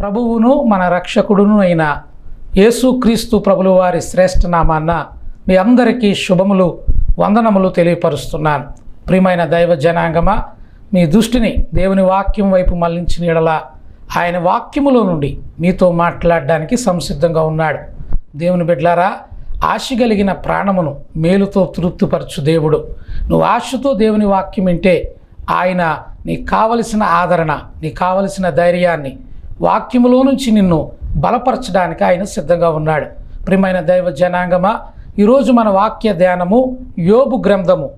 ప్రభువును మన రక్షకుడును అయిన యేసుక్రీస్తు ప్రభులవారి శ్రేష్ఠనామాన్న శ్రేష్ఠ మీ అందరికీ శుభములు. వందనములు తెలియపరుస్తున్నాను. ప్రియమైన దైవ జనాంగమా మీ దృష్టిని దేవుని వాక్యం వైపు మళ్ళించిన ఎడలా ఆయన వాక్యములో నుండి మీతో మాట్లాడడానికి సంసిద్ధంగా ఉన్నాడు. దేవుని బిడ్లారా ఆశ కలిగిన ప్రాణమును మేలుతో తృప్తిపరచు దేవుడు. నువ్వు ఆశతో దేవుని వాక్యం వింటే ఆయన నీకు కావలసిన ఆదరణ నీకు కావలసిన ధైర్యాన్ని వాక్యములో నుంచి నిన్ను బలపరచడానికి ఆయన సిద్ధంగా ఉన్నాడు. ప్రియమైన దైవ జనాంగమా ఈరోజు మన వాక్య ధ్యానము యోబు గ్రంథము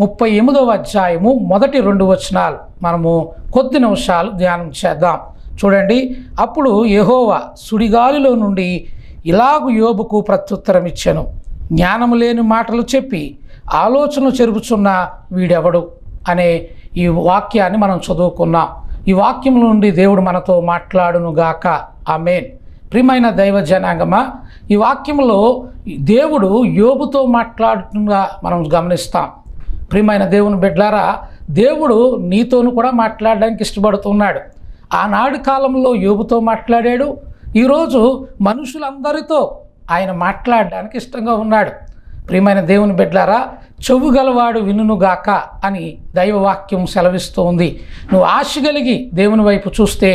ముప్పై ఎనిమిదవ అధ్యాయము మొదటి రెండు వచనాలు. మనము కొద్ది నిమిషాలు ధ్యానం చేద్దాం. చూడండి అప్పుడు యహోవ సుడిగాలిలో నుండి ఇలాగు యోబుకు ప్రత్యుత్తరం ఇచ్చాను. జ్ఞానము లేని మాటలు చెప్పి ఆలోచన చెరుపుచున్న వీడెవడు అనే ఈ వాక్యాన్ని మనం చదువుకున్నాం. ఈ వాక్యం నుండి దేవుడు మనతో మాట్లాడును గాక ఆమెన్. ప్రియమైన దైవ జనాంగమా ఈ వాక్యంలో దేవుడు యోబుతో మాట్లాడుతుండగా మనం గమనిస్తాం. ప్రియమైన దేవుని బిడ్లారా దేవుడు నీతోను కూడా మాట్లాడడానికి ఇష్టపడుతున్నాడు. ఆనాడు కాలంలో యోబుతో మాట్లాడాడు. ఈరోజు మనుషులందరితో ఆయన మాట్లాడడానికి ఇష్టంగా ఉన్నాడు. ప్రియమైన దేవుని బిడ్లారా చెవు గలవాడు వినుగాక అని దైవవాక్యం సెలవిస్తూ ఉంది నువ్వు ఆశ కలిగి దేవుని వైపు చూస్తే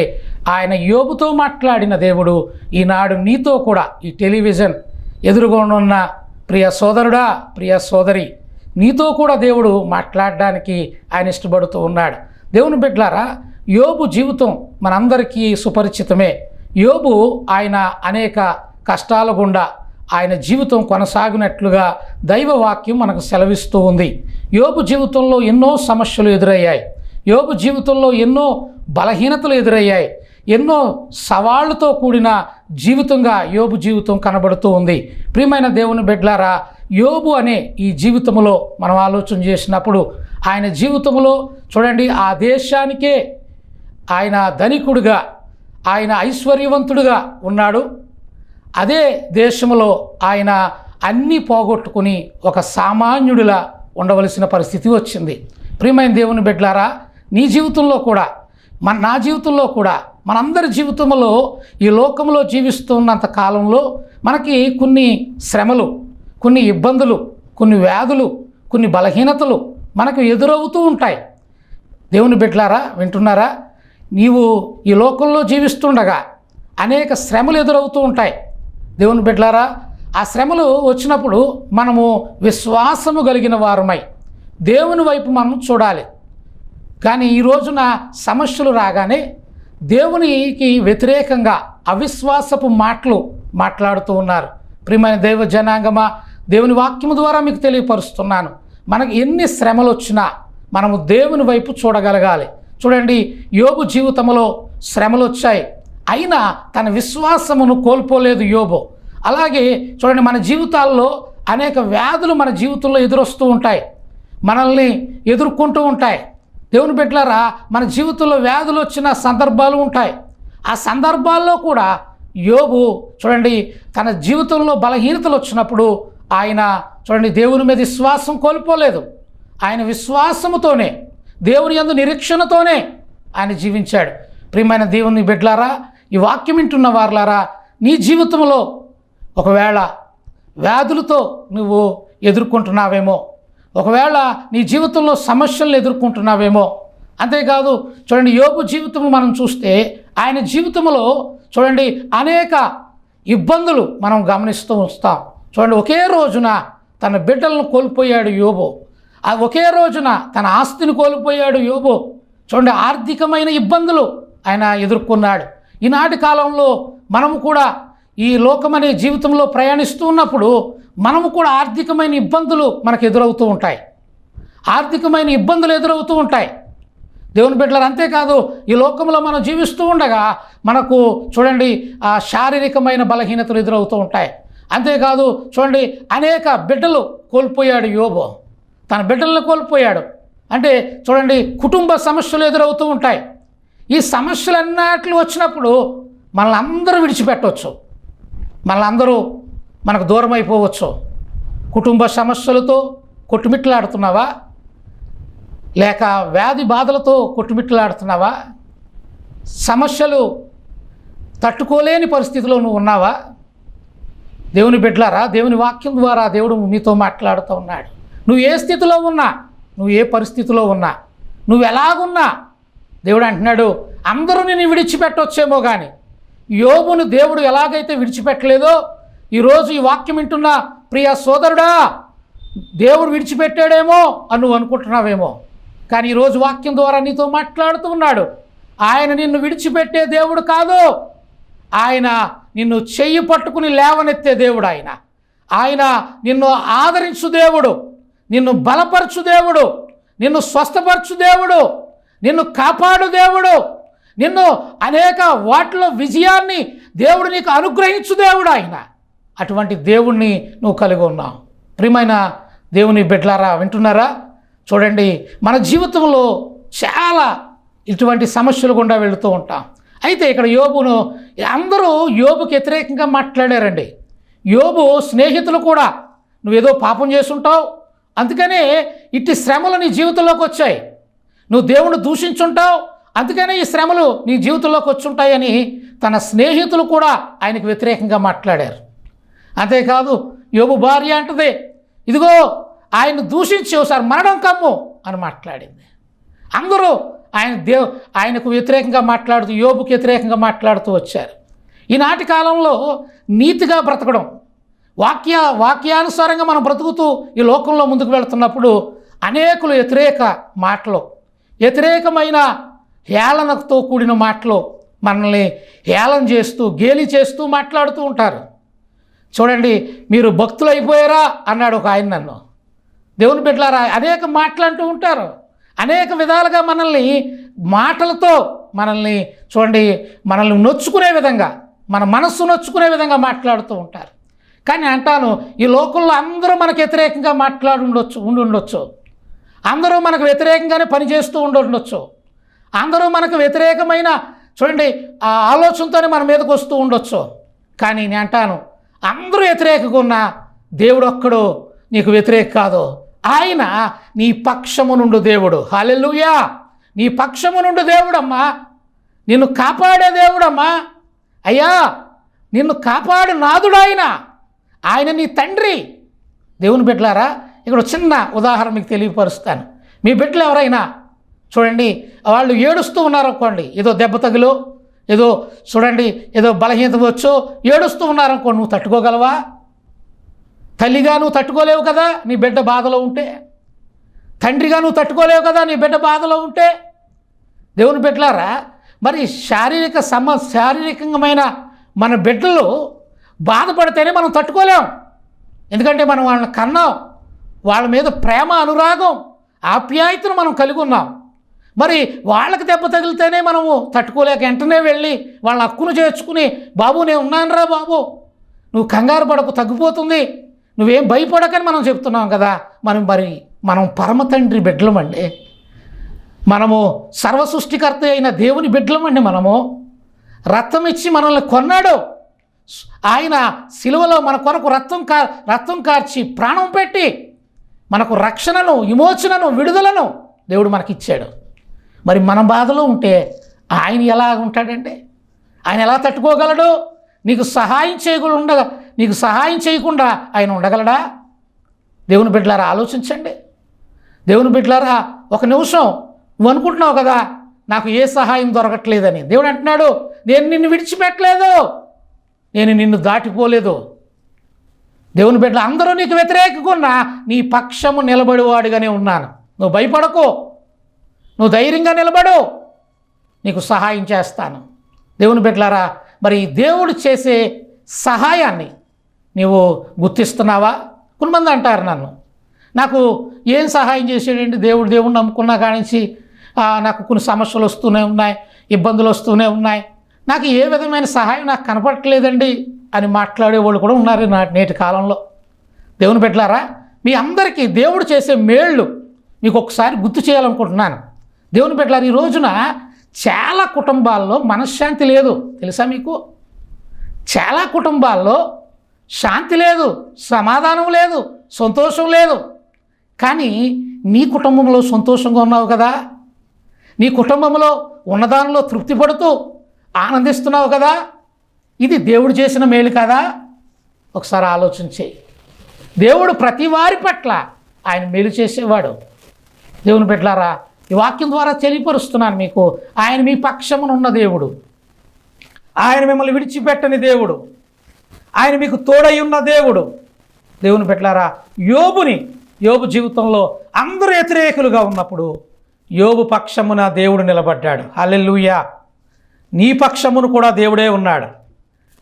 ఆయన యోబుతో మాట్లాడిన దేవుడు ఈనాడు నీతో కూడా ఈ టెలివిజన్ ఎదురుగొనున్న ప్రియ సోదరుడా ప్రియ సోదరి నీతో కూడా దేవుడు మాట్లాడడానికి ఆయన ఇష్టపడుతూ ఉన్నాడు. దేవుని బిడ్లారా యోబు జీవితం మనందరికీ సుపరిచితమే. యోబు ఆయన అనేక కష్టాల గుండా ఆయన జీవితం కొనసాగినట్లుగా దైవవాక్యం మనకు సెలవిస్తూ ఉంది. యోబు జీవితంలో ఎన్నో సమస్యలు ఎదురయ్యాయి. యోబు జీవితంలో ఎన్నో బలహీనతలు ఎదురయ్యాయి. ఎన్నో సవాళ్ళతో కూడిన జీవితంగా యోబు జీవితం కనబడుతూ ఉంది. ప్రియమైన దేవుని బిడ్లారా యోబు అనే ఈ జీవితంలో మనం ఆలోచన చేసినప్పుడు ఆయన జీవితంలో చూడండి ఆ దేశానికే ఆయన ధనికుడుగా ఆయన ఐశ్వర్యవంతుడుగా ఉన్నాడు. అదే దేశంలో ఆయన అన్నీ పోగొట్టుకుని ఒక సామాన్యుడిలా ఉండవలసిన పరిస్థితి వచ్చింది. ప్రియమైన దేవుని బిడ్లారా నీ జీవితంలో కూడా మన నా జీవితంలో కూడా మనందరి జీవితంలో ఈ లోకంలో జీవిస్తున్నంత కాలంలో మనకి కొన్ని శ్రమలు కొన్ని ఇబ్బందులు కొన్ని వ్యాధులు కొన్ని బలహీనతలు మనకు ఎదురవుతూ ఉంటాయి. దేవుని బిడ్లారా వింటున్నారా? నీవు ఈ లోకంలో జీవిస్తుండగా అనేక శ్రమలు ఎదురవుతూ ఉంటాయి. దేవుని బిడ్లారా ఆ శ్రమలు వచ్చినప్పుడు మనము విశ్వాసము కలిగిన వారమై దేవుని వైపు మనం చూడాలి. కానీ ఈ రోజున సమస్యలు రాగానే దేవునికి వ్యతిరేకంగా అవిశ్వాసపు మాటలు మాట్లాడుతూ ఉన్నారు. ప్రియమైన దైవ జనాంగమా దేవుని వాక్యము ద్వారా మీకు తెలియపరుస్తున్నాను. మనకు ఎన్ని శ్రమలు వచ్చినా మనము దేవుని వైపు చూడగలగాలి. చూడండి యోబు జీవితంలో శ్రమలు వచ్చాయి అయినా తన విశ్వాసమును కోల్పోలేదు యోబు. అలాగే చూడండి మన జీవితాల్లో అనేక వ్యాధులు మన జీవితంలో ఎదురొస్తూ ఉంటాయి. మనల్ని ఎదుర్కొంటూ ఉంటాయి. దేవుని బిడ్డలారా మన జీవితంలో వ్యాధులు వచ్చిన సందర్భాలు ఉంటాయి. ఆ సందర్భాల్లో కూడా యోబు చూడండి తన జీవితంలో బలహీనతలు వచ్చినప్పుడు ఆయన చూడండి దేవుని మీద విశ్వాసం కోల్పోలేదు. ఆయన విశ్వాసముతోనే దేవుని యందు నిరీక్షణతోనే ఆయన జీవించాడు. ప్రియమైన దేవుని బిడ్డలారా ఈ వాక్యం వింటున్న వారులారా నీ జీవితంలో ఒకవేళ వ్యాధులతో నువ్వు ఎదుర్కొంటున్నావేమో ఒకవేళ నీ జీవితంలో సమస్యలను ఎదుర్కొంటున్నావేమో అంతేకాదు చూడండి యోగు జీవితం మనం చూస్తే ఆయన జీవితంలో చూడండి అనేక ఇబ్బందులు మనం గమనిస్తూ వస్తాం. చూడండి ఒకే రోజున తన బిడ్డలను కోల్పోయాడు యోబు. ఆ ఒకే రోజున తన ఆస్తిని కోల్పోయాడు యోబు. చూడండి ఆర్థికమైన ఇబ్బందులు ఆయన ఎదుర్కొన్నాడు. ఈనాటి కాలంలో మనము కూడా ఈ లోకమనే జీవితంలో ప్రయాణిస్తూ ఉన్నప్పుడు మనము కూడా ఆర్థికమైన ఇబ్బందులు మనకు ఎదురవుతూ ఉంటాయి. ఆర్థికమైన ఇబ్బందులు ఎదురవుతూ ఉంటాయి. దేవుని బిడ్డలు అంతేకాదు ఈ లోకంలో మనం జీవిస్తూ ఉండగా మనకు చూడండి ఆ శారీరకమైన బలహీనతలు ఎదురవుతూ ఉంటాయి. అంతేకాదు చూడండి అనేక బిడ్డలు కోల్పోయాడు యోబో. తన బిడ్డలను కోల్పోయాడు. అంటే చూడండి కుటుంబ సమస్యలు ఎదురవుతూ ఉంటాయి. ఈ సమస్యలు అన్నట్లు వచ్చినప్పుడు మనల్ని అందరూ విడిచిపెట్టవచ్చు మనందరూ మనకు దూరం అయిపోవచ్చు కుటుంబ సమస్యలతో కొట్టుమిట్లాడుతున్నావా? లేక వ్యాధి బాధలతో కొట్టుమిట్లాడుతున్నావా? సమస్యలు తట్టుకోలేని పరిస్థితిలో నువ్వు ఉన్నావా? దేవుని బిడ్డలారా దేవుని వాక్యం ద్వారా దేవుడు మీతో మాట్లాడుతూ ఉన్నాడు. నువ్వు ఏ స్థితిలో ఉన్నా నువ్వు ఏ పరిస్థితిలో ఉన్నా నువ్వు ఎలాగున్నా దేవుడు అంటున్నాడు అందరూ నేను విడిచిపెట్టొచ్చేమో కానీ యోబును దేవుడు ఎలాగైతే విడిచిపెట్టలేదో ఈరోజు ఈ వాక్యం వింటున్న ప్రియ సోదరుడా దేవుడు విడిచిపెట్టాడేమో అని నువ్వు అనుకుంటున్నావేమో. కానీ ఈరోజు వాక్యం ద్వారా నీతో మాట్లాడుతూ ఉన్నాడు. ఆయన నిన్ను విడిచిపెట్టే దేవుడు కాదు. ఆయన నిన్ను చెయ్యి పట్టుకుని లేవనెత్తే దేవుడు ఆయన. ఆయన నిన్ను ఆదరించు దేవుడు. నిన్ను బలపరచు దేవుడు. నిన్ను స్వస్థపరచు దేవుడు. నిన్ను కాపాడు దేవుడు. నిన్ను అనేక వాటిలో విజయాన్ని దేవుడు నీకు అనుగ్రహించు దేవుడు ఆయన. అటువంటి దేవుణ్ణి నువ్వు కలిగి ఉన్నావు. ప్రియమైన దేవుని బిడ్డలారా వింటున్నారా? చూడండి మన జీవితంలో చాలా ఇటువంటి సమస్యలు గుండా వెళుతూ ఉంటాం. అయితే ఇక్కడ యోబును అందరూ యోబుకి వ్యతిరేకంగా మాట్లాడారండి. యోబు స్నేహితులు కూడా నువ్వేదో పాపం చేసుంటావు అందుకనే ఇట్టి శ్రమలు నీ జీవితంలోకి వచ్చాయి. నువ్వు దేవుణ్ణి దూషించుంటావు. అందుకనే ఈ శ్రమలు నీ జీవితంలోకి వచ్చుంటాయని తన స్నేహితులు కూడా ఆయనకు వ్యతిరేకంగా మాట్లాడారు. అంతేకాదు యోబు భార్య అంటది ఇదిగో ఆయన దూషించి ఒకసారి మరణం కమ్ము అని మాట్లాడింది. అందరూ ఆయన దేవ్ ఆయనకు వ్యతిరేకంగా మాట్లాడుతూ యోబుకి వ్యతిరేకంగా మాట్లాడుతూ వచ్చారు. ఈనాటి కాలంలో నీతిగా బ్రతకడం వాక్య వాక్యానుసారంగా మనం బ్రతుకుతూ ఈ లోకంలో ముందుకు వెళుతున్నప్పుడు అనేకులు వ్యతిరేక మాటలు వ్యతిరేకమైన హేళనతో కూడిన మాటలు మనల్ని హేళన చేస్తూ గేలి చేస్తూ మాట్లాడుతూ ఉంటారు. చూడండి మీరు భక్తులు అయిపోయారా అన్నాడు ఒక ఆయన నన్ను. దేవుని బిడ్డలారా అనేక మాటలు అంటూ ఉంటారు. అనేక విధాలుగా మనల్ని మాటలతో మనల్ని చూడండి మనల్ని నొచ్చుకునే విధంగా మన మనస్సు నొచ్చుకునే విధంగా మాట్లాడుతూ ఉంటారు. కానీ అంటాను ఈ లోకంలో అందరూ మనకు వ్యతిరేకంగా మాట్లాడి ఉండొచ్చు ఉండి ఉండొచ్చు అందరూ మనకు వ్యతిరేకంగానే పనిచేస్తూ ఉండి ఉండొచ్చు అందరూ మనకు వ్యతిరేకమైన చూడండి ఆ ఆలోచనతోనే మన మీదకు వస్తూ ఉండొచ్చు. కానీ నేను అంటాను అందరూ వ్యతిరేకంగా ఉన్న దేవుడు ఒక్కడు నీకు వ్యతిరేక కాదు. ఆయన నీ పక్షము నుండు దేవుడు. హాలెలుయా నీ పక్షము నుండి దేవుడమ్మా. నిన్ను కాపాడే దేవుడమ్మా. అయ్యా నిన్ను కాపాడు నాదుడు ఆయన. ఆయన నీ తండ్రి. దేవుని బిడ్డలారా ఇక్కడ చిన్న ఉదాహరణ మీకు తెలియపరుస్తాను. మీ బిడ్డలు ఎవరైనా చూడండి వాళ్ళు ఏడుస్తూ ఉన్నారనుకోండి ఏదో దెబ్బ తగులు ఏదో చూడండి ఏదో బలహీనత వచ్చో ఏడుస్తూ ఉన్నారనుకోండి నువ్వు తట్టుకోగలవా? తల్లిగా నువ్వు తట్టుకోలేవు కదా నీ బిడ్డ బాధలో ఉంటే. తండ్రిగా నువ్వు తట్టుకోలేవు కదా నీ బిడ్డ బాధలో ఉంటే. దేవుని బిడ్డలారా మరి శారీరక సమ శారీరకమైన మన బిడ్డలు బాధపడితేనే మనం తట్టుకోలేం. ఎందుకంటే మనం వాళ్ళని కన్నాం. వాళ్ళ మీద ప్రేమ అనురాగం ఆప్యాయతను మనం కలిగి ఉన్నాం. మరి వాళ్ళకి దెబ్బ తగిలితేనే మనము తట్టుకోలేక వెంటనే వెళ్ళి వాళ్ళ హక్కును చేర్చుకుని బాబు నేను ఉన్నానురా బాబు నువ్వు కంగారు పడకు తగ్గిపోతుంది. నువ్వేం భయపడకని మనం చెప్తున్నాం కదా. మనం మరి మనం పరమ తండ్రి బిడ్డలమండి మనము సర్వ సృష్టికర్త అయిన దేవుని బిడ్డలమండి మనము. రక్తం ఇచ్చి మనల్ని కొన్నాడు. ఆయన సిలువలో మన కొరకు రక్తం కా రక్తం కార్చి ప్రాణం పెట్టి మనకు రక్షణను విమోచనను విడుదలను దేవుడు మనకిచ్చాడు. మరి మన బాధలో ఉంటే ఆయన ఎలా ఉంటాడండి ఆయన ఎలా తట్టుకోగలడు? నీకు సహాయం చేయకుండా ఉండగా నీకు సహాయం చేయకుండా ఆయన ఉండగలడా? దేవుని బిడ్డలారా ఆలోచించండి. దేవుని బిడ్డలారా ఒక నిమిషం నువ్వు అనుకుంటున్నావు కదా నాకు ఏ సహాయం దొరకట్లేదని. దేవుడు అంటున్నాడు నేను నిన్ను విడిచిపెట్టలేదు. నేను నిన్ను దాటిపోలేదు. దేవుని బిడ్డలు అందరూ నీకు వ్యతిరేకకున్నా నీ పక్షము నిలబడివాడిగానే ఉన్నాను. నువ్వు భయపడకు. నువ్వు ధైర్యంగా నిలబడు. నీకు సహాయం చేస్తాను. దేవుని బిడ్డలారా మరి దేవుడు చేసే సహాయాన్ని నీవు గుర్తిస్తున్నావా? కొంతమంది అంటారు నన్ను నాకు ఏం సహాయం చేసాడండి దేవుడు దేవుడు నమ్ముకున్నా కానించి నాకు కొన్ని సమస్యలు వస్తూనే ఉన్నాయి ఇబ్బందులు వస్తూనే ఉన్నాయి. నాకు ఏ విధమైన సహాయం నాకు కనపడట్లేదండి అని మాట్లాడేవాళ్ళు కూడా ఉన్నారు నా నేటి కాలంలో. దేవుని బిడ్డలారా మీ అందరికీ దేవుడు చేసే మేళ్ళు మీకు ఒకసారి గుర్తు చేయాలనుకుంటున్నాను. దేవుని బిడ్డలారు ఈ రోజున చాలా కుటుంబాల్లో మనశ్శాంతి లేదు. తెలుసా మీకు? చాలా కుటుంబాల్లో శాంతి లేదు సమాధానం లేదు సంతోషం లేదు. కానీ నీ కుటుంబంలో సంతోషంగా ఉన్నావు కదా? నీ కుటుంబంలో ఉన్నదానిలో తృప్తి పడుతూ ఆనందిస్తున్నావు కదా? ఇది దేవుడు చేసిన మేలు కదా? ఒకసారి ఆలోచించే దేవుడు ప్రతి వారి పట్ల ఆయన మేలు చేసేవాడు. దేవుని పెట్టారా ఈ వాక్యం ద్వారా తెలియపరుస్తున్నాను మీకు. ఆయన మీ పక్షమునున్న దేవుడు. ఆయన మిమ్మల్ని విడిచిపెట్టని దేవుడు. ఆయన మీకు తోడై ఉన్న దేవుడు. దేవుని పెట్టారా యోబుని యోబు జీవితంలో అందరూ వ్యతిరేకులుగా ఉన్నప్పుడు యోబు పక్షమున దేవుడు నిలబడ్డాడు. అల్లెల్లుయ్యా నీ పక్షమును కూడా దేవుడే ఉన్నాడు.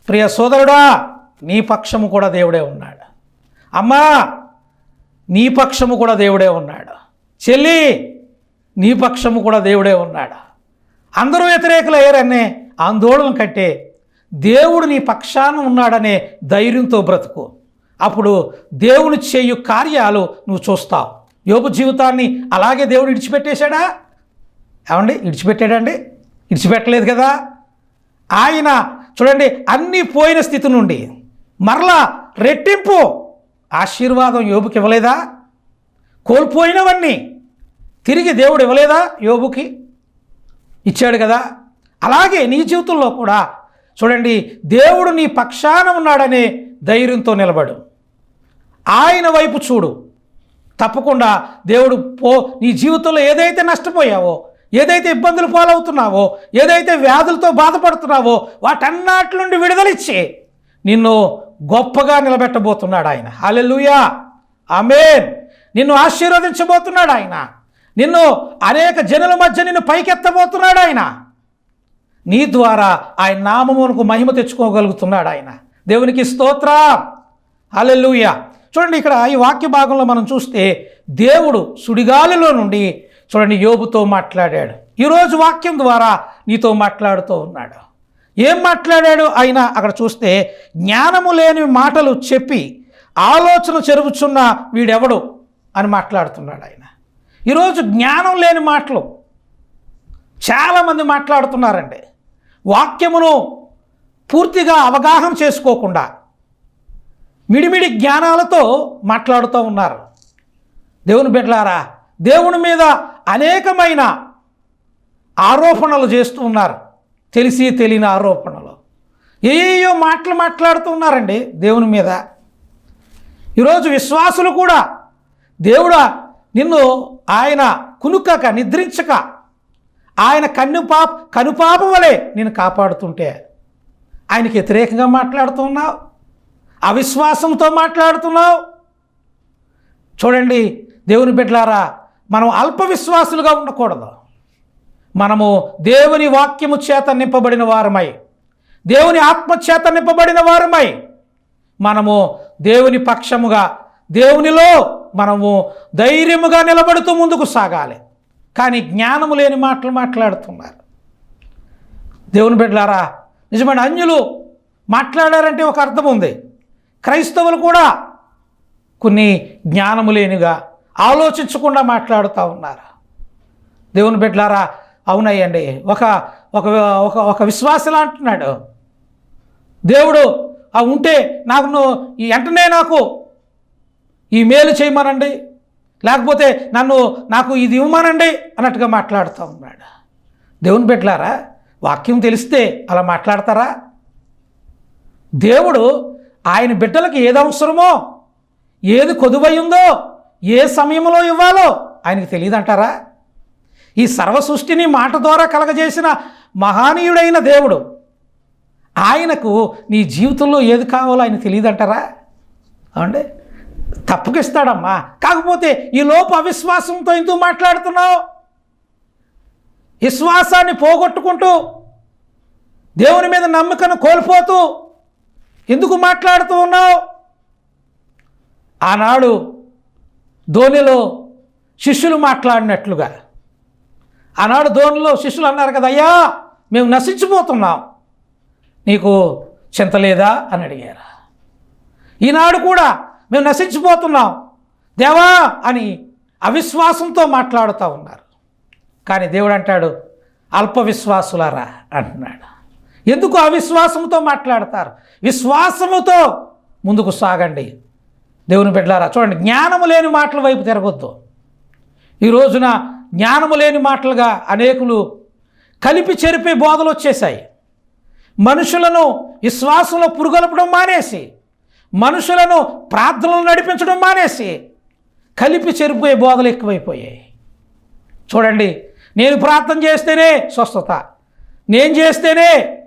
ప్రియ సోదరుడా నీ పక్షము కూడా దేవుడే ఉన్నాడు. అమ్మా నీ పక్షము కూడా దేవుడే ఉన్నాడు. చెల్లి నీ పక్షము కూడా దేవుడే ఉన్నాడు? అందరూ వ్యతిరేకులు అయ్యారనే ఆందోళన కంటే దేవుడు నీ పక్షాన ఉన్నాడనే ధైర్యంతో బ్రతుకు. అప్పుడు దేవుని చేయు కార్యాలు నువ్వు చూస్తావు. యోగు జీవితాన్ని అలాగే దేవుడు ఇడిచిపెట్టేశాడా? ఏమండి? ఇడిచిపెట్టాడండి? ఇడిచిపెట్టలేదు కదా? ఆయన చూడండి అన్నీ పోయిన స్థితి నుండి మరలా రెట్టింపు ఆశీర్వాదం యోపుకి ఇవ్వలేదా? కోల్పోయినవన్నీ తిరిగి దేవుడు ఇవ్వలేదా? యోబుకి? ఇచ్చాడు కదా. అలాగే నీ జీవితంలో కూడా. చూడండి దేవుడు నీ పక్షాన ఉన్నాడనే ధైర్యంతో నిలబడు. ఆయన వైపు చూడు. తప్పకుండా దేవుడు పో నీ జీవితంలో ఏదైతే నష్టపోయావో ఏదైతే ఇబ్బందులు పాలవుతున్నావో ఏదైతే వ్యాధులతో బాధపడుతున్నావో వాటన్నాటి నుండి విడుదలిచ్చి నిన్ను గొప్పగా నిలబెట్టబోతున్నాడు ఆయన. Hallelujah amen. నిన్ను ఆశీర్వదించబోతున్నాడు ఆయన. నిన్ను అనేక జనుల మధ్య నిన్ను పైకెత్తబోతున్నాడు ఆయన. నీ ద్వారా ఆయన నామమునకు మహిమ తెచ్చుకోగలుగుతున్నాడు ఆయన. దేవునికి స్తోత్ర. హల్లెలూయా. చూడండి ఇక్కడ ఈ వాక్య భాగంలో మనం చూస్తే దేవుడు సుడిగాలిలో నుండి చూడండి యోబుతో మాట్లాడాడు. ఈరోజు వాక్యం ద్వారా నీతో మాట్లాడుతూ ఉన్నాడు. ఏం మాట్లాడాడు ఆయన అక్కడ చూస్తే జ్ఞానము లేని మాటలు చెప్పి ఆలోచన చెరుపుచున్న వీడెవడు అని మాట్లాడుతున్నాడు ఆయన. ఈరోజు జ్ఞానం లేని మాటలు చాలామంది మాట్లాడుతున్నారండి. వాక్యమును పూర్తిగా అవగాహన చేసుకోకుండా మిడిమిడి జ్ఞానాలతో మాట్లాడుతూ ఉన్నారు. దేవుని బిడ్డలారా దేవుని మీద అనేకమైన ఆరోపణలు చేస్తూ ఉన్నారు. తెలిసి తెలియని ఆరోపణలు. ఏయో మాటలు మాట్లాడుతూ ఉన్నారండి దేవుని మీద. ఈరోజు విశ్వాసులు కూడా దేవుడా నిన్ను ఆయన కునుకక నిద్రించక ఆయన కన్నుపాప కనుపాప వలె నేను కాపాడుతుంటే ఆయనకి వ్యతిరేకంగా మాట్లాడుతున్నావు అవిశ్వాసంతో మాట్లాడుతున్నావు. చూడండి దేవుని బిడ్డలారా మనం అల్ప విశ్వాసులుగా ఉండకూడదు. మనము దేవుని వాక్యము చేత నింపబడిన వారమై దేవుని ఆత్మ చేత నింపబడిన వారమై మనము దేవుని పక్షముగా దేవునిలో మనము ధైర్యముగా నిలబడుతూ ముందుకు సాగాలి. కానీ జ్ఞానము లేని మాటలు మాట్లాడుతున్నారు. దేవుని బిడ్డలారా నిజమైన అన్యులు మాట్లాడారంటే ఒక అర్థం ఉంది. క్రైస్తవులు కూడా కొన్ని జ్ఞానము లేనిగా ఆలోచించకుండా మాట్లాడుతూ ఉన్నారు. దేవుని బిడ్డలారా అవునయ్యండి. ఒక ఒక ఒక ఒక విశ్వాసలా అంటున్నాడు. దేవుడు ఆ ఉంటే నాకు ఈ వెంటనే నాకు ఈ మేలు చేయమనండి. లేకపోతే నన్ను నాకు ఇది ఇవ్వమనండి అన్నట్టుగా మాట్లాడుతూ ఉన్నాడు. దేవుని బిడ్డలారా వాక్యం తెలిస్తే అలా మాట్లాడతారా? దేవుడు ఆయన బిడ్డలకు ఏది అవసరమో ఏది కొదువయ్యిందో ఏ సమయంలో ఇవ్వాలో ఆయనకి తెలియదంటారా? ఈ సర్వ సృష్టిని మాట ద్వారా కలగజేసిన మహానీయుడైన దేవుడు ఆయనకు నీ జీవితంలో ఏది కావాలో ఆయన తెలియదంటారా? అవండి తప్పకిస్తాడమ్మా. కాకపోతే ఈ లోపు అవిశ్వాసంతో ఎందుకు మాట్లాడుతున్నావు? విశ్వాసాన్ని పోగొట్టుకుంటూ దేవుని మీద నమ్మకను కోల్పోతూ ఎందుకు మాట్లాడుతూ ఉన్నావు? ఆనాడు ధోనిలో శిష్యులు మాట్లాడినట్లుగా. ఆనాడు ధోనిలో శిష్యులు అన్నారు కదా అయ్యా మేము నశించిపోతున్నాం. నీకు చింత లేదా? అని అడిగారు. ఈనాడు కూడా మేము నశించిపోతున్నాం. దేవా అని అవిశ్వాసంతో మాట్లాడుతూ ఉన్నారు. కానీ దేవుడు అంటాడు అల్ప విశ్వాసులారా అంటున్నాడు. ఎందుకు అవిశ్వాసంతో మాట్లాడతారు? విశ్వాసముతో ముందుకు సాగండి. దేవుని బిడ్డలారా చూడండి జ్ఞానము లేని మాటల వైపు తిరగొద్దు. ఈ రోజున జ్ఞానము లేని మాటలుగా అనేకులు కలిపి చెరిపే బోధలు వచ్చేసాయి మనుషులను విశ్వాసంలో పురుగొలపడం మానేసి మనుషులను ప్రార్థనలు నడిపించడం మానేసి కలిపి చెరిపోయే బోధలు ఎక్కువైపోయాయి. చూడండి నేను ప్రార్థన చేస్తేనే స్వస్థత నేను చేస్తేనే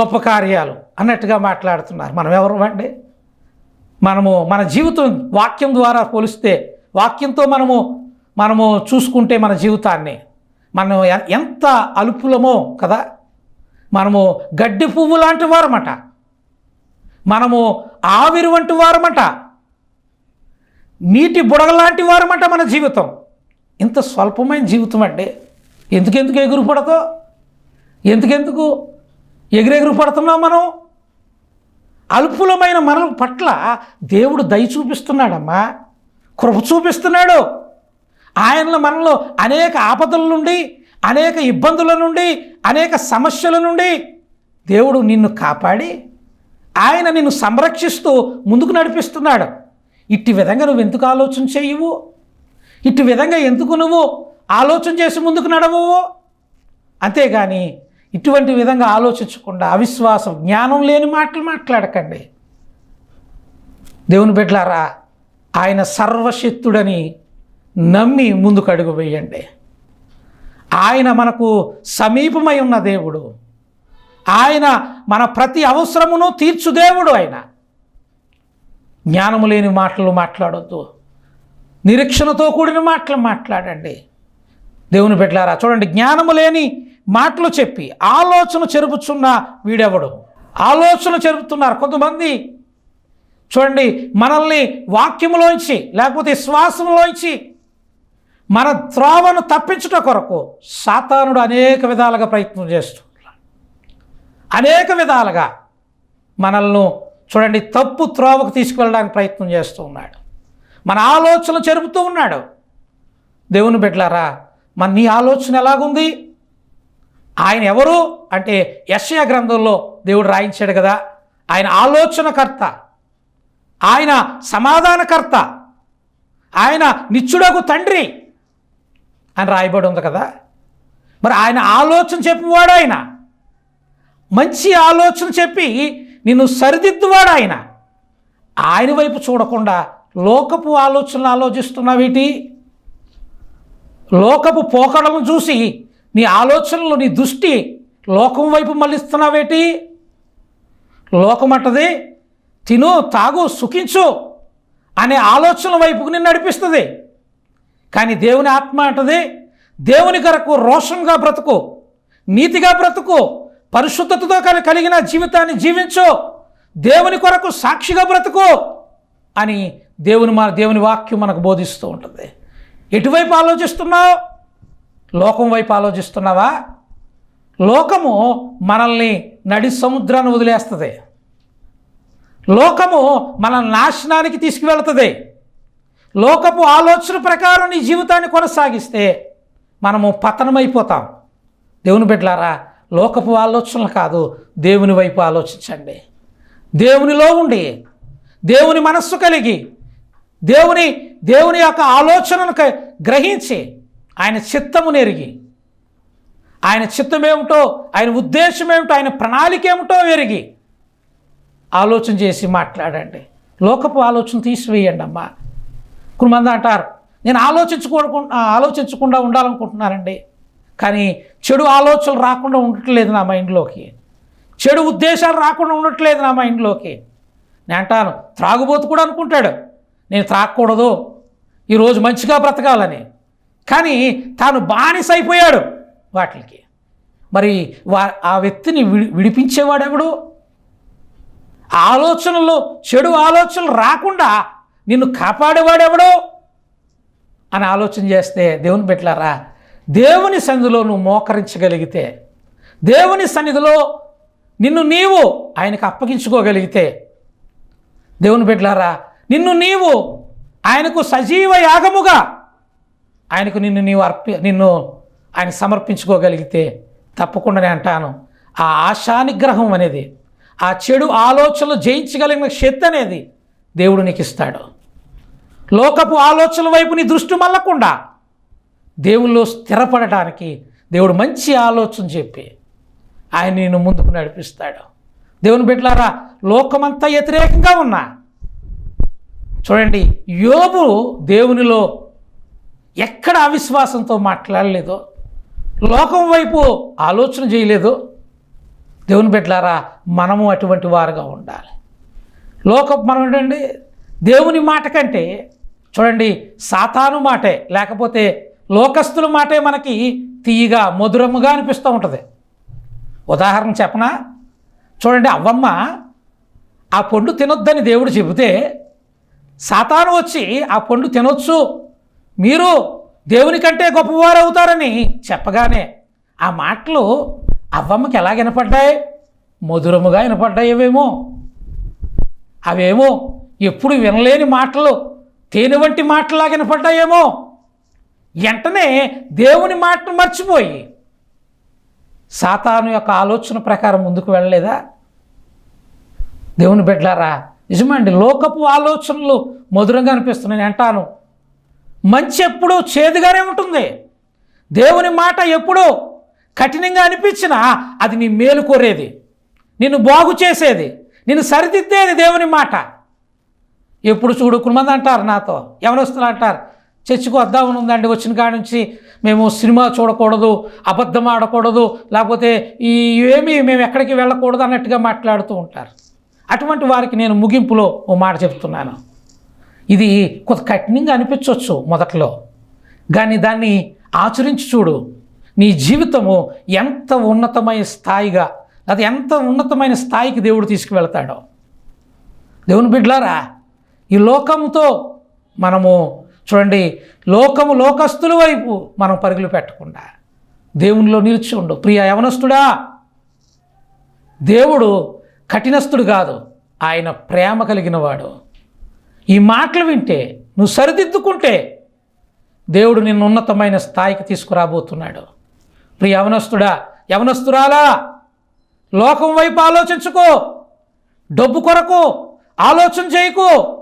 గొప్ప కార్యాలు అన్నట్టుగా మాట్లాడుతున్నారు. మనం ఎవరు అండి? మనము మన జీవితం వాక్యం ద్వారా పోలిస్తే వాక్యంతో మనము మనము చూసుకుంటే మన జీవితాన్ని మనం ఎంత అలుపులమో కదా? మనము గడ్డి పువ్వు లాంటి వారమట. మనము ఆవిరి వంటి వారమట నీటి బుడగలాంటి వారమట మన జీవితం. ఇంత స్వల్పమైన జీవితం అంటే ఎందుకెందుకు ఎగురు పడతావు ఎందుకెందుకు ఎగిరెగురు పడుతున్నాం మనం? అల్పులమైన మన పట్ల దేవుడు దయ చూపిస్తున్నాడమ్మా. కృప చూపిస్తున్నాడు. ఆయనలో మనలో అనేక ఆపదల నుండి అనేక ఇబ్బందుల నుండి అనేక సమస్యల నుండి దేవుడు నిన్ను కాపాడి ఆయన నిన్ను సంరక్షిస్తూ ముందుకు నడిపిస్తున్నాడు. ఇట్టి విధంగా నువ్వు ఎందుకు ఆలోచన చేయవు? ఇట్టి విధంగా ఎందుకు నువ్వు ఆలోచన చేసి ముందుకు నడవవు? అంతేగాని ఇటువంటి విధంగా ఆలోచించకుండా అవిశ్వాసం జ్ఞానం లేని మాటలు మాట్లాడకండి. దేవుని బిడ్డలారా ఆయన సర్వశక్తుడని నమ్మి ముందుకు అడుగు వేయండి. ఆయన మనకు సమీపమై ఉన్న దేవుడు. ఆయన మన ప్రతి అవసరమును తీర్చు దేవుడు ఆయన. జ్ఞానము లేని మాటలు మాట్లాడొద్దు. నిరీక్షణతో కూడిన మాటలు మాట్లాడండి. దేవుని పెట్టారా చూడండి జ్ఞానము లేని మాటలు చెప్పి ఆలోచన చెరుపుచున్న వీడెవడు? ఆలోచన చెరుపుతున్నారు కొంతమంది. చూడండి మనల్ని వాక్యములోంచి లేకపోతే శ్వాసంలోంచి మన త్రోవను తప్పించుట కొరకు సాతానుడు అనేక విధాలుగా ప్రయత్నం చేస్తూ అనేక విధాలుగా మనల్ని చూడండి తప్పు త్రోవకు తీసుకువెళ్ళడానికి ప్రయత్నం చేస్తూ ఉన్నాడు. మన ఆలోచన చెరుపుతూ ఉన్నాడు. దేవుని బిడ్డలారా మన నీ ఆలోచన ఎలాగుంది? ఆయన ఎవరు? అంటే యశయ గ్రంథంలో దేవుడు రాయించాడు కదా ఆయన ఆలోచనకర్త ఆయన సమాధానకర్త ఆయన నిత్యుడకు తండ్రి అని రాయబడి ఉంది కదా. మరి ఆయన ఆలోచన చెప్పివాడు ఆయన. మంచి ఆలోచన చెప్పి నిన్ను సరిదిద్దువాడు ఆయన. ఆయన వైపు చూడకుండా లోకపు ఆలోచనలు ఆలోచిస్తున్నావేటి లోకపు పోకడలను చూసి నీ ఆలోచనలు నీ దృష్టి లోకం వైపు మళ్ళిస్తున్నావేటి లోకమంటది తిను తాగు సుఖించు అనే ఆలోచన వైపుకు నిన్ను నడిపిస్తుంది. కానీ దేవుని ఆత్మ అంటది దేవుని కొరకు రోషంగా బ్రతుకు నీతిగా బ్రతుకు పరిశుద్ధతతో కలి- కలిగిన జీవితాన్ని జీవించు. దేవుని కొరకు సాక్షిగా బ్రతుకు అని దేవుని మన దేవుని వాక్యం మనకు బోధిస్తూ ఉంటుంది. ఎటువైపు ఆలోచిస్తున్నావు? లోకం వైపు ఆలోచిస్తున్నావా? లోకము మనల్ని నడి సముద్రాన్ని వదిలేస్తుంది. లోకము మన నాశనానికి తీసుకువెళ్తుంది. లోకపు ఆలోచన ప్రకారం నీ జీవితాన్ని కొనసాగిస్తే మనము పతనమైపోతాం. దేవుని బిడ్డలారా లోకపు ఆలోచనలు కాదు దేవుని వైపు ఆలోచించండి. దేవునిలో ఉండి దేవుని మనస్సు కలిగి దేవుని దేవుని యొక్క ఆలోచనను గ్రహించి ఆయన చిత్తము నెరిగి ఆయన చిత్తం ఏమిటో ఆయన ఉద్దేశం ఏమిటో ఆయన ప్రణాళిక ఏమిటో ఎరిగి ఆలోచన చేసి మాట్లాడండి. లోకపు ఆలోచన తీసివేయండి అమ్మా. కొంతమంది అంటారు నేను ఆలోచించుకోకుండా ఆలోచించకుండా ఉండాలనుకుంటున్నానండి. కానీ చెడు ఆలోచనలు రాకుండా ఉండట్లేదు నా మైండ్లోకి. చెడు ఉద్దేశాలు రాకుండా ఉండట్లేదు నా మైండ్లోకి. నేను అంటాను త్రాగుబోతు కూడా అనుకుంటాడు. నేను త్రాగకూడదు. ఈరోజు మంచిగా బ్రతకాలని. కానీ తాను బానిస అయిపోయాడు వాటికి. మరి వా ఆ వ్యక్తిని విడి విడిపించేవాడెవడు? ఆలోచనలు చెడు ఆలోచనలు రాకుండా నిన్ను కాపాడేవాడెవడో? అని ఆలోచన చేస్తే దేవుని పెట్టలారా దేవుని సన్నిధిలో నువ్వు మోకరించగలిగితే దేవుని సన్నిధిలో నిన్ను నీవు ఆయనకు అప్పగించుకోగలిగితే దేవుని బిడ్డలారా నిన్ను నీవు ఆయనకు సజీవ యాగముగా ఆయనకు నిన్ను నీవు అర్పి నిన్ను ఆయన సమర్పించుకోగలిగితే తప్పకుండా నేను అంటాను. ఆ ఆశానిగ్రహం అనేది ఆ చెడు ఆలోచనలు జయించగలిగిన శక్తి అనేది దేవుడు నీకు ఇస్తాడు లోకపు ఆలోచనల వైపు నీ దృష్టి మళ్ళకుండా దేవుల్లో స్థిరపడటానికి దేవుడు మంచి ఆలోచన చెప్పి ఆయన నేను ముందుకు నడిపిస్తాడు. దేవుని బిడ్డలారా లోకమంతా వ్యతిరేకంగా ఉన్నా. చూడండి యోబు దేవునిలో ఎక్కడ అవిశ్వాసంతో మాట్లాడలేదో. లోకం వైపు ఆలోచన చేయలేదు. దేవుని బిడ్డలారా మనము అటువంటి వారుగా ఉండాలి. లోకం మనం ఏంటండి దేవుని మాట కంటే చూడండి సాతాను మాటే లేకపోతే లోకస్తుల మాటే మనకి తీయగా మధురముగా అనిపిస్తూ ఉంటుంది. ఉదాహరణ చెప్పనా? చూడండి అవ్వమ్మ ఆ పండు తినొద్దని దేవుడు చెబితే సాతాను వచ్చి ఆ పండు తినొచ్చు మీరు దేవుని కంటే గొప్పవారు అవుతారని చెప్పగానే ఆ మాటలు అవ్వమ్మకి ఎలా వినపడ్డాయి? మధురముగా వినపడ్డాయేమో అవేమో. ఎప్పుడు వినలేని మాటలు తేనె వంటి మాటలా వినపడ్డాయేమో. వెంటనే దేవుని మాటను మర్చిపోయి సాతాను యొక్క ఆలోచన ప్రకారం ముందుకు వెళ్ళలేదా? దేవుని బిడ్డలారా నిజమండి లోకపు ఆలోచనలు మధురంగా అనిపిస్తున్నాయి. నేను అంటాను మంచి ఎప్పుడూ చేదుగానే ఉంటుంది. దేవుని మాట ఎప్పుడూ కఠినంగా అనిపించినా అది నీ మేలు కోరేది నిన్ను బాగు చేసేది నిన్ను సరిదిద్దేది దేవుని మాట. ఎప్పుడు చూడు కొంతమంది అంటారు నాతో ఎవరొస్తున్నా అంటారు చర్చికి వద్దామని ఉందండి. వచ్చిన కాడ నుంచి మేము సినిమా చూడకూడదు అబద్ధం ఆడకూడదు లేకపోతే ఈ ఏమీ మేము ఎక్కడికి వెళ్ళకూడదు అన్నట్టుగా మాట్లాడుతూ ఉంటారు. అటువంటి వారికి నేను ముగింపులో ఓ మాట చెప్తున్నాను. ఇది కొంత కఠినంగా అనిపించవచ్చు మొదట్లో. కానీ దాన్ని ఆచరించి చూడు. నీ జీవితము ఎంత ఉన్నతమైన స్థాయిగా అది ఎంత ఉన్నతమైన స్థాయికి దేవుడు తీసుకువెళ్తాడో. దేవుని బిడ్లారా ఈ లోకంతో మనము చూడండి లోకము లోకస్తుల వైపు మనం పరుగులు పెట్టకుండా దేవునిలో నిలిచి ఉండు. ప్రియ యవనస్తుడా దేవుడు కఠినస్తుడు కాదు ఆయన ప్రేమ కలిగిన వాడు ఈ మాటలు వింటే నువ్వు సరిదిద్దుకుంటే దేవుడు నిన్ను ఉన్నతమైన స్థాయికి తీసుకురాబోతున్నాడు. ప్రియ యవనస్తుడా యవనస్తురాలా లోకం వైపు ఆలోచించుకో డబ్బు కొరకు ఆలోచన చేయకు.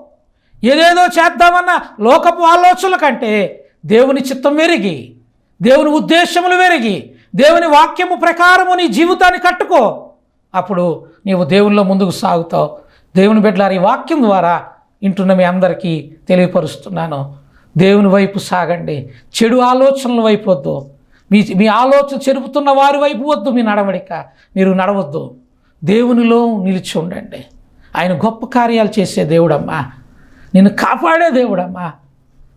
ఏదేదో చేద్దామన్న లోకపు ఆలోచనల కంటే దేవుని చిత్తం వెరిగి దేవుని ఉద్దేశములు వెరిగి దేవుని వాక్యము ప్రకారము నీ జీవితాన్ని కట్టుకో. అప్పుడు నీవు దేవునిలో ముందుకు సాగుతావు. దేవుని బిడ్డలారి వాక్యం ద్వారా ఇంటున్న మీ అందరికీ తెలియపరుస్తున్నాను. దేవుని వైపు సాగండి. చెడు ఆలోచనల వైపు వద్దు. మీ మీ ఆలోచన చెరుపుతున్న వారి వైపు వద్దు మీ నడవడిక. మీరు నడవద్దు. దేవునిలో నిలిచి ఉండండి. ఆయన గొప్ప కార్యాలు చేసే దేవుడమ్మా. నిన్ను కాపాడే దేవుడమ్మా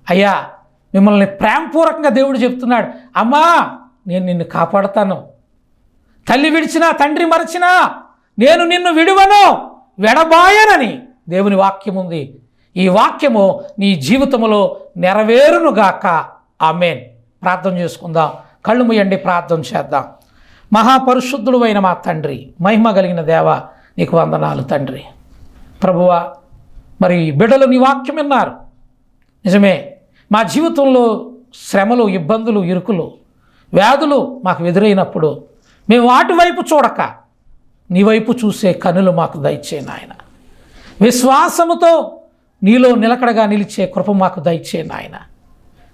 అయ్యా మిమ్మల్ని ప్రేమపూర్వకంగా దేవుడు చెప్తున్నాడు. అమ్మా నేను నిన్ను కాపాడతాను. తల్లి విడిచినా తండ్రి మరచినా నేను నిన్ను విడువను వెడబాయనని దేవుని వాక్యం ఉంది. ఈ వాక్యము నీ జీవితంలో నెరవేరునుగాక ఆమెన్. ప్రార్థన చేసుకుందాం. కళ్ళు ముయ్యండి ప్రార్థన చేద్దాం. మహాపరిశుద్ధుడు అయిన మా తండ్రి మహిమ కలిగిన దేవ నీకు వందనాలు తండ్రి. ప్రభువా మరి బిడ్డలు నీ వాక్యం విన్నారు. నిజమే మా జీవితంలో శ్రమలు ఇబ్బందులు ఇరుకులు వ్యాధులు మాకు ఎదురైనప్పుడు మేము వాటి వైపు చూడక నీ వైపు చూసే కనులు మాకు దయచే నాయన. విశ్వాసముతో నీలో నిలకడగా నిలిచే కృప మాకు దయచే నాయన.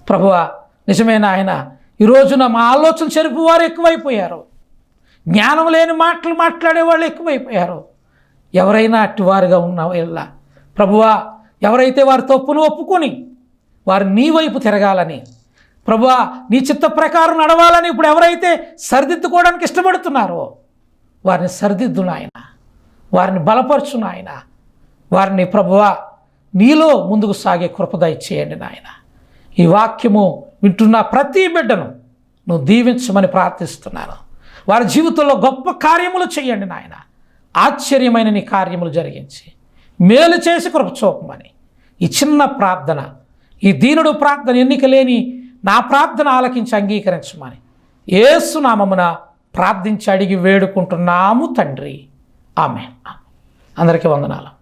ప్రభువ నిజమే నాయన ఈ రోజున మా ఆలోచన చెరుపు వారు ఎక్కువైపోయారు. జ్ఞానం లేని మాటలు మాట్లాడే వాళ్ళు ఎక్కువైపోయారు. ఎవరైనా అట్టివారుగా ఉన్న వీళ్ళ ప్రభువా ఎవరైతే వారి తప్పును ఒప్పుకొని వారు నీ వైపు తిరగాలని ప్రభువా నీ చిత్త ప్రకారం నడవాలని ఇప్పుడు ఎవరైతే సరిదిద్దుకోవడానికి ఇష్టపడుతున్నారో వారిని సరిదిద్దు నాయన. వారిని బలపరచు నాయన. వారిని ప్రభువా నీలో ముందుకు సాగే కృపదయ చేయండి నాయన. ఈ వాక్యము వింటున్న ప్రతి బిడ్డను నువ్వు దీవించమని ప్రార్థిస్తున్నాను. వారి జీవితంలో గొప్ప కార్యములు చేయండి నాయన. ఆశ్చర్యమైన నీ కార్యములు జరిగించి మేలు చేసి కృపచూపమని. ఈ చిన్న ప్రార్థన ఈ దీనుడు ప్రార్థన ఎన్నిక లేని నా ప్రార్థన ఆలకించి అంగీకరించమని. ఏసునామమున ప్రార్థించి అడిగి వేడుకుంటున్నాము తండ్రి. ఆమె అందరికీ వందనాలు.